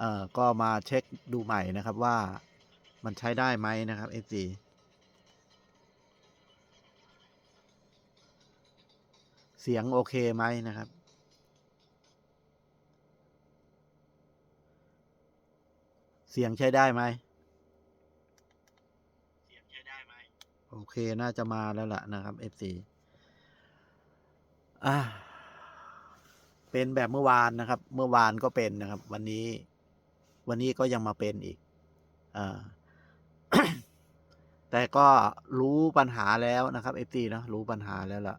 เอ่อก็มาเช็คดูใหม่นะครับว่ามันใช้ได้ไหมนะครับ FC เสียงโอเคไหมนะครับเสียงใช้ได้ไหมเสียงใช้ได้ไหมโอเค น่าจะมาแล้วล่ะนะครับ FC อ่าเป็นแบบเมื่อวานนะครับ เมื่อวานก็เป็นนะครับ วันนี้ วันนี้ก็ยังมาเป็นอีกอแต่ก็รู้ปัญหาแล้วนะครับ FC นะรู้ปัญหาแล้วล่ะ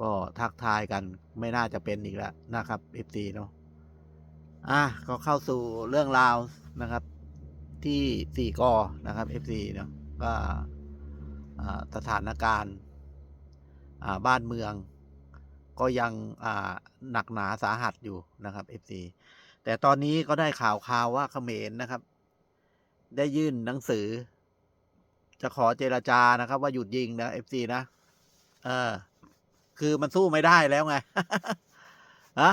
ก็ทักทายกันไม่น่าจะเป็นอีกแล้วนะครับ FC เนาะอะก็เข้าสู่เรื่องราวนะครับ ที่สี่กอนะครับ FC เนาะก็สถานการณ์บ้านเมือง ก็ยังอ่าหนักหนาสาหัสอยู่นะครับ FC แต่ตอนนี้ก็ได้ข่าวข่าวว่าเขมรนะครับ ได้ยื่นหนังสือ จะขอเจรจานะครับ ว่าหยุดยิงนะ FC นะ เออ คือมันสู้ไม่ได้แล้วไงฮะ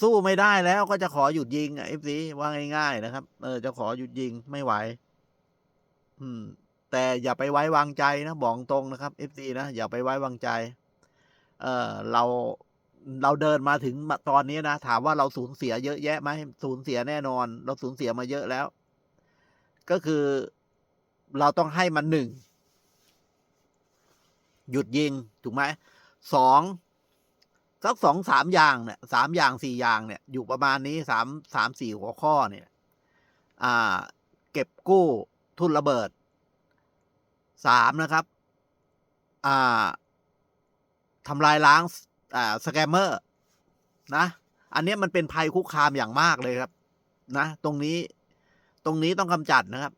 สู้ไม่ได้แล้วก็จะขอหยุดยิงเอฟซีว่าง่าย ๆ นะครับ เออ จะขอหยุดยิงไม่ไหว อืม แต่อย่าไปไว้วางใจนะบอกตรงนะครับเอฟซีนะอย่าไปไว้วางใจ เออเราเราเดินมาถึงตอนนี้นะ ถามว่าเราสูญเสียเยอะแยะไหมสูญเสียแน่นอน เราสูญเสียมาเยอะแล้ว ก็คือเราต้องให้มันหนึ่ง หยุดยิง ถูกไหมสองสักสองสามอย่างเนี่ยสามอย่างสี่อย่างเนี่ย อยู่ประมาณนี้สามสามสี่หัวข้อเนี่ย อ่า เก็บกู้ทุนระเบิดสามนะครับ อ่า ทำลายล้างอ่าสแกมเมอร์นะ อันนี้มันเป็นภัยคุกคามอย่างมากเลยครับ นะ ตรงนี้ตรงนี้ต้องกำจัดนะครับ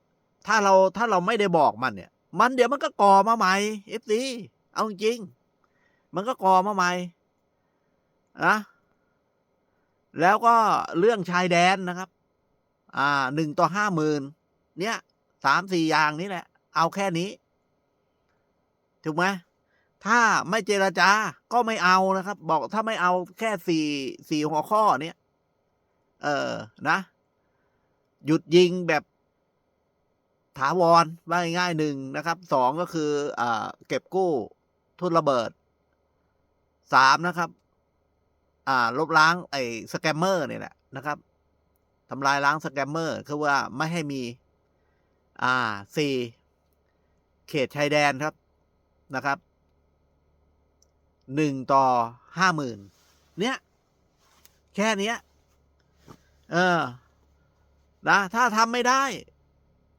ถ้าเราถ้าเราไม่ได้บอกมันเนี่ย มันเดี๋ยวมันก็ก่อมาใหม่เอฟซีเอาจริง มันก็ก่อมาใหม่นะแล้วก็เรื่องชายแดนนะครับ อ่าหนึ่งต่อห้าหมื่นเนี่ยสามสี่อย่างนี้แหละ เอาแค่นี้ ถูกไหม ถ้าไม่เจรจาก็ไม่เอานะครับ บอกถ้าไม่เอาแค่สี่สี่หัวข้อเนี้ยเออนะ หยุดยิงแบบถาวรว่าง่ายๆหนึ่งนะครับสองก็คืออเก็บกู้ทุนระเบิดสามนะครับอ่าลบล้างไอ้สแกมเมอร์เนี่ยแหละนะครับทำลายล้างสแกมเมอร์คือว่าไม่ให้มี อ่าสี่เขตชายแดนครับนะครับ หนึ่งต่อห้าหมื่นเนี้ยแค่เนี้ยเออนะถ้าทำไม่ได้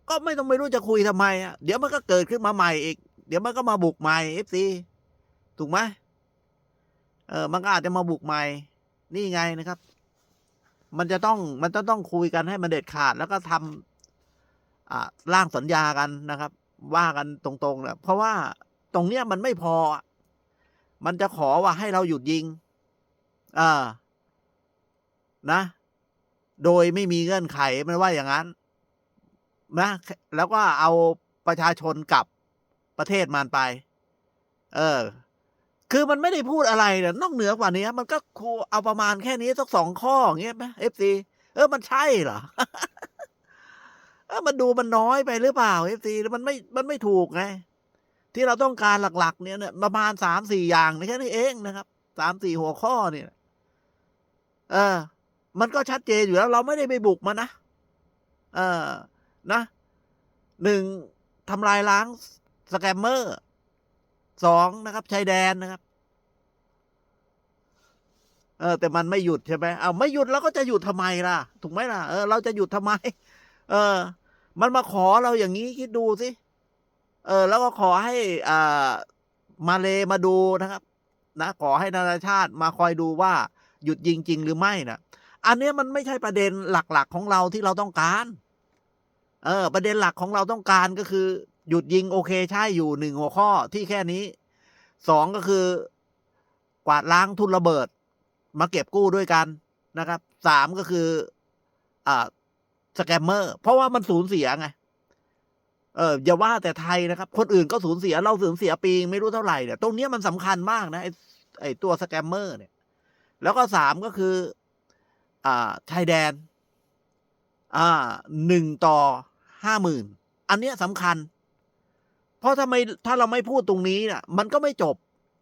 ก็ไม่ต้องไม่รู้จะคุยทำไมอะเดี๋ยวมันก็เกิดขึ้นมาใหม่อีก เดี๋ยวมันก็มาบุกใหม่เอฟซีถูกไหมเออ มันก็อาจจะมาบุกใหม่ นี่ไงนะครับ มันจะต้องมันจะต้องคุยกันให้มันเด็ดขาดแล้วก็ทำอ่าร่างสัญญากันนะครับ ว่ากันตรงๆแหละเพราะว่าตรงเนี้ยมันไม่พอ มันจะขอว่าให้เราหยุดยิงอ่านะ โดยไม่มีเงื่อนไขมันว่าอย่างนั้น นะ แล้วก็เอาประชาชนกลับประเทศมันไป เออ คือมันไม่ได้พูดอะไรเนี่ยนอกเหนือกว่านี้มันก็ครูเอาประมาณแค่นี้สักสองข้ออย่างเงี้ยไหมเอฟซีเออ มันใช่เหรอเออมันดูมันน้อยไปหรือเปล่าเอฟซีมันไม่ มันไม่ถูกไง ที่เราต้องการหลัก ๆ เนี่ยเนี่ยประมาณสามสี่อย่างนี่แค่นี้เองนะครับสามสี่หัวข้อเนี่ย เออ มันก็ชัดเจนอยู่แล้ว เราไม่ได้ไปบุกมันนะเออนะหนึ่งทำลายล้างสแกมเมอร์สองนะครับชายแดนนะครับ เออ แต่มันไม่หยุดใช่ไหมเอาไม่หยุดแล้วก็จะหยุดทำไมล่ะ ถูกไหมล่ะ เออเราจะหยุดทำไม เออ มันมาขอเราอย่างนี้คิดดูสิ เออ แล้วก็ขอให้อ่ามาเลมาดูนะครับ นะ ขอให้นานาชาติมาคอยดูว่าหยุดยิงจริงหรือไม่นะอันนี้มันไม่ใช่ประเด็นหลักๆของเราที่เราต้องการ เออ ประเด็นหลักของเราต้องการก็คือ หยุดยิงโอเคใช่อยู่หนึ่งหัวข้อที่แค่นี้สองก็คือ กวาดล้างทุนระเบิด มาเก็บกู้ด้วยกันนะครับสามก็คืออ่าสแกมเมอร์ เพราะว่ามันสูญเสียไง เอออย่าว่าแต่ไทยนะครับ คนอื่นก็สูญเสียเราสูญเสียปีไม่รู้เท่าไหร่เนี่ยตรงเนี้ยมันสำคัญมากนะไอ้ไอ้ตัวสแกมเมอร์เนี่ย แล้วก็สามก็คือ อ่าชายแดน อ่าหนึ่งต่อห้าหมื่นอันเนี้ยสำคัญ เพราะถ้าไม่ถ้าเราไม่พูดตรงนี้น่ะ มันก็ไม่จบ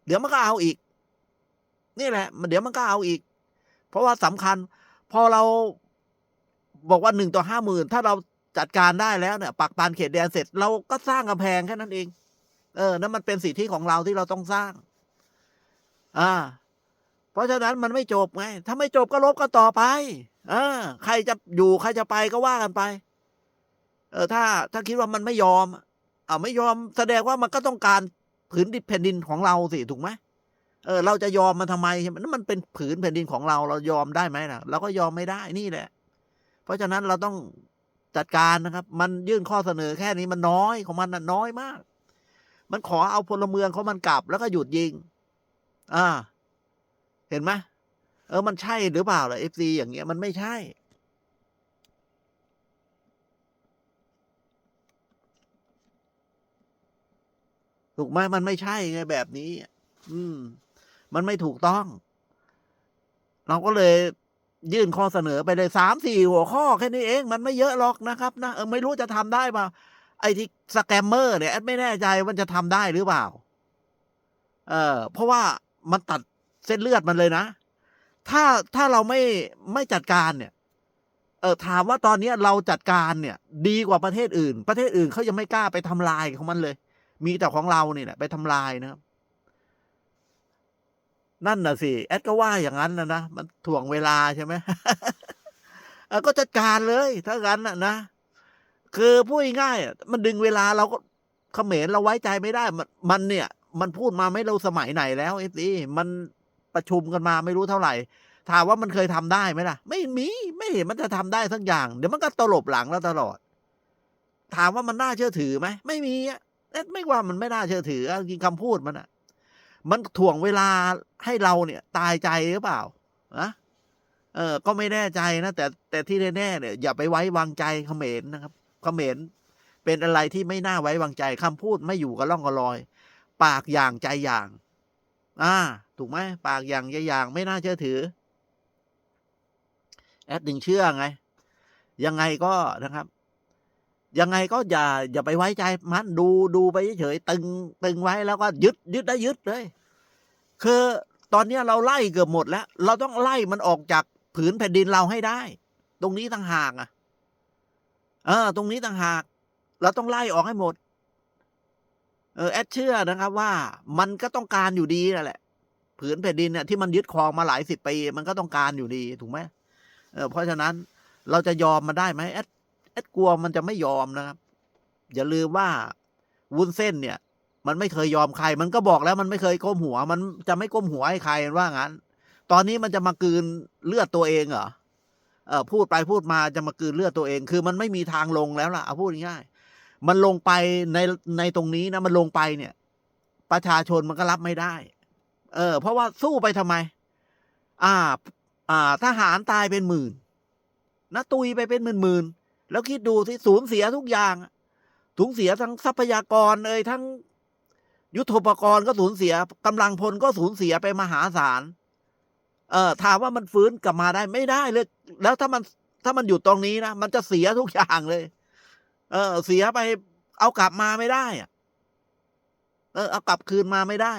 เดี๋ยวมันก็เอาอีก นี่แหละ มันเดี๋ยวมันก็เอาอีก เพราะว่าสำคัญ พอเราบอกว่าหนึ่งต่อห้าหมื่นถ้าเรา จัดการได้แล้วเนี่ย ปักปานเขตแดนเสร็จ เราก็สร้างกำแพงแค่นั้นเอง เออนั่นมันเป็นสิทธิของเราที่เราต้องสร้าง อ่า เพราะฉะนั้นมันไม่จบไง ถ้าไม่จบก็ลบกันต่อไปเออใครจะอยู่ใครจะไปก็ว่ากันไป เออ ถ้าถ้าคิดว่ามันไม่ยอมอ่าไม่ยอมแสดงว่ามันก็ต้องการผืนดินแผ่นดินของเราสิถูกไหมเออ เราจะยอมมันทำไมใช่ไหมนั่นมันเป็นผืนแผ่นดินของเรา เรายอมได้ไหมล่ะเราก็ยอมไม่ได้นี่แหละ เพราะฉะนั้นเราต้อง จัดการนะครับ มันยื่นข้อเสนอแค่นี้มันน้อยของมันน่ะน้อยมาก มันขอเอาพลเมืองเขามันกลับแล้วก็หยุดยิง อ่า เห็นไหมเออมันใช่หรือเปล่าล่ะเอฟซีอย่างเงี้ยมันไม่ใช่ ถูกไหมมันไม่ใช่ไงแบบนี้ อืม มันไม่ถูกต้อง เราก็เลย ยื่นข้อเสนอไปเลยสามสี่หัวข้อแค่นี้เอง มันไม่เยอะหรอกนะครับนะเออไม่รู้จะทำได้เปล่าไอ้ที่สแกมเมอร์เนี่ยแอดไม่แน่ใจมันจะทำได้หรือเปล่า เออเพราะว่ามันตัดเส้นเลือดมันเลยนะ ถ้าถ้าเราไม่ไม่จัดการเนี่ย เออถามว่าตอนนี้เราจัดการเนี่ย ดีกว่าประเทศอื่น ประเทศอื่นเขายังไม่กล้าไปทำลายของมันเลย มีแต่ของเราเนี่ยแหละไปทำลายนะครับ นั่นน่ะสิ แอดก็ว่าอย่างนั้นนะนะ มันถ่วงเวลาใช่ไหมเออก็จัดการเลย ถ้างั้นน่ะนะ คือพูดง่ายๆมันดึงเวลาเราก็เขมรเราไว้ใจไม่ได้ มันมันเนี่ย มันพูดมาไม่รู้สมัยไหนแล้วเอฟซีมันประชุมกันมาไม่รู้เท่าไหร่ ถามว่ามันเคยทำได้ไหมล่ะ ไม่มี ไม่เห็นมันจะทำได้สักอย่าง เดี๋ยวมันก็ตลบหลังแล้วตลอด ถามว่ามันน่าเชื่อถือไหม ไม่มีอะเอ็ดไม่ว่ามันไม่น่าเชื่อถือจริงคำพูดมันอะ มันถ่วงเวลาให้เราเนี่ยตายใจหรือเปล่านะเออ ก็ไม่แน่ใจนะ แต่แต่ที่แน่ๆเนี่ย อย่าไปไว้วางใจเขมรนะครับ เขมรเป็นอะไรที่ไม่น่าไว้วางใจคำพูดไม่อยู่กับร่องกับรอย ปากอย่างใจอย่าง อ่า ถูกไหมปากอย่างใจอย่างไม่น่าเชื่อถือ แอดดึงเชื่อไง ยังไงก็นะครับ ยังไงก็อย่าอย่าไปไว้ใจมันดูดูไปเฉยตึงตึงไว้แล้วก็ยึดยึดได้ยึดเลย คือตอนนี้เราไล่เกือบหมดแล้ว เราต้องไล่มันออกจากผืนแผ่นดินเราให้ได้ ตรงนี้ต่างหากอะเออตรงนี้ต่างหาก เราต้องไล่ออกให้หมด เออแอดเชื่อนะครับว่ามันก็ต้องการอยู่ดีนั่นแหละ ผืนแผ่นดินเนี่ยที่มันยึดครองมาหลายสิบปีมันก็ต้องการอยู่ดีถูกไหมเออเพราะฉะนั้นเราจะยอมมันได้ไหมแอด อดกลัวมันจะไม่ยอมนะครับ อย่าลืมว่าวุ้นเส้นเนี่ย มันไม่เคยยอมใคร มันก็บอกแล้วมันไม่เคยก้มหัว มันจะไม่ก้มหัวให้ใครว่างั้น ตอนนี้มันจะมากืนเลือดตัวเองเหรอเออพูดไปพูดมาจะมากืนเลือดตัวเอง คือมันไม่มีทางลงแล้วล่ะเอาพูดง่ายๆมันลงไปในในตรงนี้นะมันลงไปเนี่ย ประชาชนมันก็รับไม่ได้ เออ เพราะว่าสู้ไปทำไม อ่า อ่า ทหารตายเป็นหมื่นนะตุยไปเป็นหมื่นหมื่น แล้วคิดดูที่สูญเสียทุกอย่างสูญเสียทั้งทรัพยากรเอ่ยทั้งยุทธปกรณ์ก็สูญเสียกำลังพลก็สูญเสียไปมหาศาล เออถามว่ามันฟื้นกลับมาได้ไม่ได้เลย แล้วถ้ามันถ้ามันอยู่ตรงนี้นะมันจะเสียทุกอย่างเลย เออ เสียไปเอากลับมาไม่ได้อะเออเอากลับคืนมาไม่ได้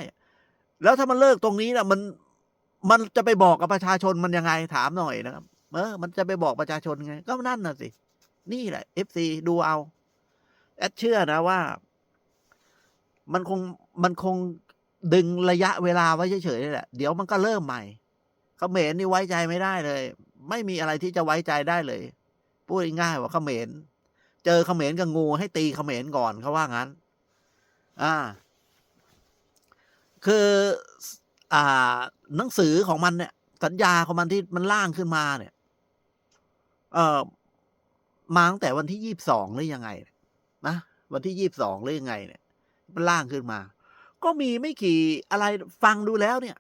แล้วถ้ามันเลิกตรงนี้นะมันมันจะไปบอกกับประชาชนมันยังไงถามหน่อยนะครับเออ มันจะไปบอกประชาชนไง ก็นั่นน่ะสิ นี่แหละเอฟซีดูเอา แอดเชื่อนะว่า มันคงมันคงดึงระยะเวลาไว้เฉยๆนี่แหละ เดี๋ยวมันก็เริ่มใหม่เขมรนี่ไว้ใจไม่ได้เลย ไม่มีอะไรที่จะไว้ใจได้เลยพูดง่ายว่าเขมรเจอเขมรกับงูให้ตีเขมรก่อนเขาว่างั้น อ่า คือ อ่า หนังสือของมันเนี่ย สัญญาของมันที่มันล่างขึ้นมาเนี่ย เอ่อ มาตั้งแต่วันที่ยี่บสองหรือยังไงนะวันที่ยี่บสองหรือยังไงเนี่ยมันล่างขึ้นมา ก็มีไม่กี่อะไรฟังดูแล้วเนี่ย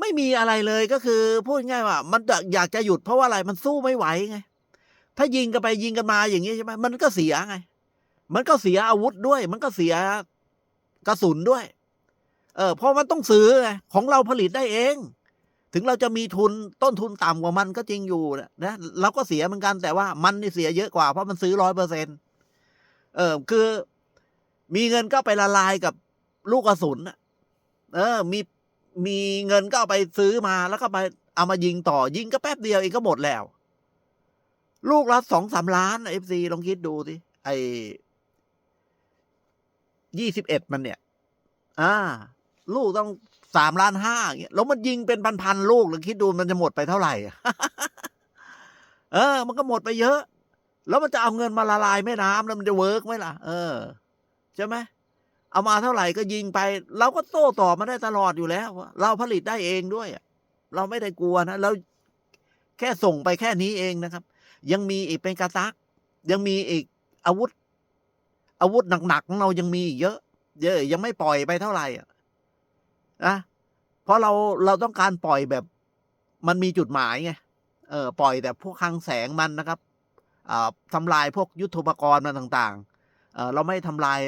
ไม่มีอะไรเลยก็คือ พูดง่ายว่า มันอยากจะหยุดเพราะว่าอะไรมันสู้ไม่ไหวไง ถ้ายิงกันไปยิงกันมาอย่างนี้ใช่ไหมมันก็เสียไง มันก็เสียอาวุธด้วย มันก็เสียกระสุนด้วย เออเพราะมันต้องซื้อไงของเราผลิตได้เอง ถึงเราจะมีทุนต้นทุนต่ำกว่ามันก็จริงอยู่นะเราก็เสียเหมือนกันแต่ว่ามันนี่เสียเยอะกว่าเพราะมันซื้อร้อยเปอร์เซ็นเออคือ มีเงินก็ไปละลายกับลูกกระสุนเออ มีมีเงินก็เอาไปซื้อมาแล้วก็ไปเอามายิงต่อยิงก็แป๊บเดียวเองก็หมดแล้ว ลูกละสองสามล้านเอฟซีลองคิดดูสิไอยี่สิบเอ็ดมันเนี่ย อ่า ลูกต้องสามล้านห้าอย่างเงี้ยแล้วมันยิงเป็นพันๆลูกแล้วคิดดูมันจะหมดไปเท่าไหร่ เออ มันก็หมดไปเยอะ แล้วมันจะเอาเงินมาละลายแม่น้ำแล้วมันจะเวิร์กไหมล่ะ เออใช่ไหมเอามาเท่าไหร่ก็ยิงไป เราก็โต้ตอบมาได้ตลอดอยู่แล้ว เราผลิตได้เองด้วยเราไม่ได้กลัวนะเราแค่ส่งไปแค่นี้เองนะครับ ยังมีอีกเป็นกระตัก ยังมีอีกอาวุธ อาวุธหนักๆของเรายังมีอีกเยอะ เยอะ ยังไม่ปล่อยไปเท่าไหร่ นะเพราะเราเราต้องการปล่อยแบบมันมีจุดหมายไงเออปล่อยแต่พวกคลังแสงมันนะครับอ่าทำลายพวกยุทธปกรณ์มันต่างๆเออเราไม่ทำลาย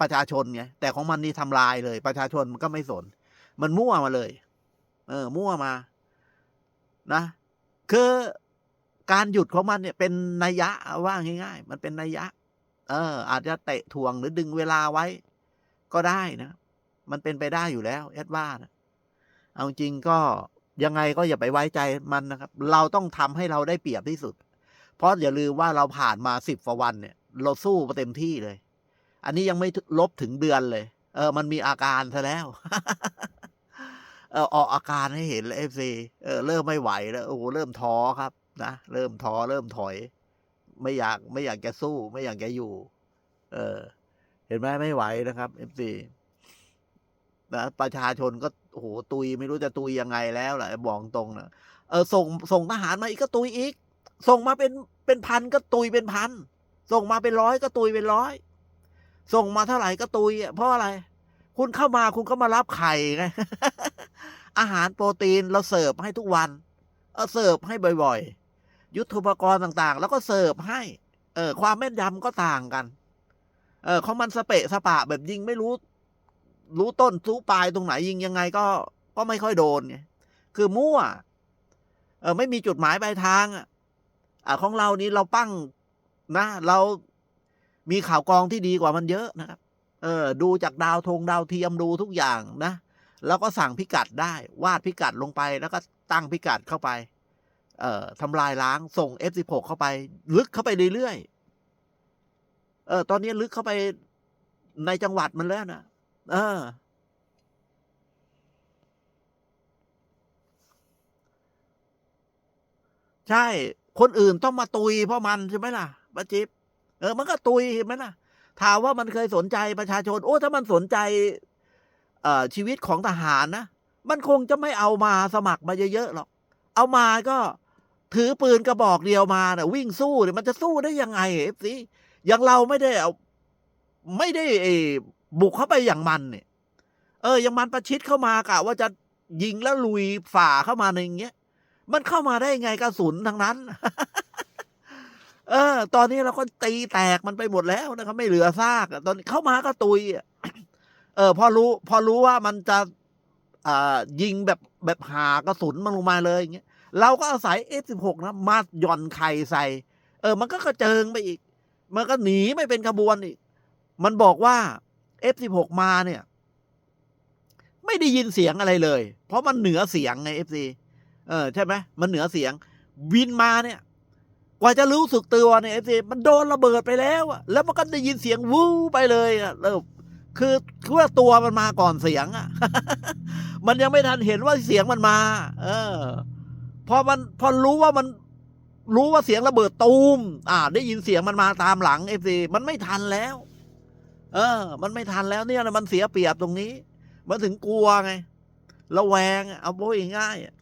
ประชาชนไงแต่ของมันนี่ทำลายเลย ประชาชนมันก็ไม่สน มันมั่วมาเลย เออ มั่วมา นะ คือการหยุดของมันเนี่ยเป็นนัยยะว่าง่าย ๆ มันเป็นนัยยะ เออ อาจจะเตะถ่วงหรือดึงเวลาไว้ ก็ได้นะ มันเป็นไปได้อยู่แล้วเอ็ดว่านะเอาจริงก็ยังไงก็อย่าไปไว้ใจมันนะครับ เราต้องทำให้เราได้เปรียบที่สุด เพราะอย่าลืมว่าเราผ่านมาสิบกว่าวันเนี่ย เราสู้มาเต็มที่เลย อันนี้ยังไม่ลบถึงเดือนเลย เออ มันมีอาการซะแล้ว เออออกอาการให้เห็นเลยเอฟซีเออเริ่มไม่ไหวแล้วโอ้โหเริ่มท้อครับนะเริ่มท้อเริ่มถอย ไม่อยากไม่อยากจะสู้ ไม่อยากจะอยู่ เออ เห็นไหมไม่ไหวนะครับเอฟซี นะประชาชนก็โหตุยไม่รู้จะตุยยังไงแล้วแหละบอกตรงนะเออส่งส่งทหารมาอีกก็ตุยอีก ส่งมาเป็นเป็นพันก็ตุยเป็นพันส่งมาเป็นร้อยก็ตุยเป็นร้อยส่งมาเท่าไหร่ก็ตุยเพราะอะไร คุณเข้ามาคุณก็มารับไข่ไงอาหารโปรตีนเราเสิร์ฟให้ทุกวันเออเสิร์ฟให้บ่อยๆ ยุทธปกรณ์ต่างๆ แล้วก็เสิร์ฟให้ เออความแม่นยำก็ต่างกัน เออของมันสเปะสปะแบบยิงไม่รู้ รู้ต้นรู้ปลายตรงไหนยิงยังไงก็ก็ไม่ค่อยโดนไงคือมั่ว เออไม่มีจุดหมายปลายทางอะของเรานี้เราปั้งนะ เรามีข่าวกรองที่ดีกว่ามันเยอะนะครับ เออ ดูจากดาวธงดาวเทียมดูทุกอย่างนะ แล้วก็สั่งพิกัดได้ วาดพิกัดลงไป แล้วก็ตั้งพิกัดเข้าไป เอ่อทำลายล้างส่ง F16 เข้าไป ลึกเข้าไปเรื่อยๆเออ ตอนนี้ลึกเข้าไปในจังหวัดมันแล้วนะ ออใช่ คนอื่นต้องมาตุยเพราะมันใช่ไหมล่ะป้าจิ๊บเออ มันก็ตุยเห็นไหมล่ะ ถามว่ามันเคยสนใจประชาชน โอ้ ถ้ามันสนใจ เอ่อ ชีวิตของทหารนะ มันคงจะไม่เอามาสมัครมาเยอะๆหรอก เอามาก็ถือปืนกระบอกเดียวมาเนะ่ะ วิ่งสู้เนี่ยมันจะสู้ได้ยังไงเอฟซีอย่างเราไม่ได้เอา ไม่ได้เออ บุกเข้าไปอย่างมันเนี่ย เออ อย่างมันประชิดเข้ามากะว่าจะยิงแล้วลุยฝ่าเข้ามาในอย่างเงี้ย มันเข้ามาได้ไงกระสุนทั้งนั้น เออ ตอนนี้เราก็ตีแตกมันไปหมดแล้วนะครับ ไม่เหลือซากตอนเข้ามาก็ตุยเออ พอรู้ พอรู้ว่ามันจะอ่ายิงแบบแบบหากระสุนมันลงมาเลยอย่างเงี้ย เราก็อาศัย F16 นะมาหย่อนไข่ใส่ เออ มันก็กระเจิงไปอีก มันก็หนีไม่เป็นขบวนอีก มันบอกว่า F16 มาเนี่ย ไม่ได้ยินเสียงอะไรเลย เพราะมันเหนือเสียงไง FC เออใช่ไหมมันเหนือเสียง วินมาเนี่ย กว่าจะรู้สึกตัวเนี่ย FC มันโดนระเบิดไปแล้วอะแล้วมันก็ได้ยินเสียงวู้ไปเลยอะเริ่มคือคือว่าตัวมันมาก่อนเสียงอะมันยังไม่ทันเห็นว่าเสียงมันมา เออ พอมันพอรู้ว่ามันรู้ว่าเสียงระเบิดตูม อ่า ได้ยินเสียงมันมาตามหลังเอฟซีมันไม่ทันแล้ว เออ มันไม่ทันแล้วเนี่ยมันเสียเปรียบตรงนี้ มันถึงกลัวไงระแวงอะเอาโบยง่ายๆอะ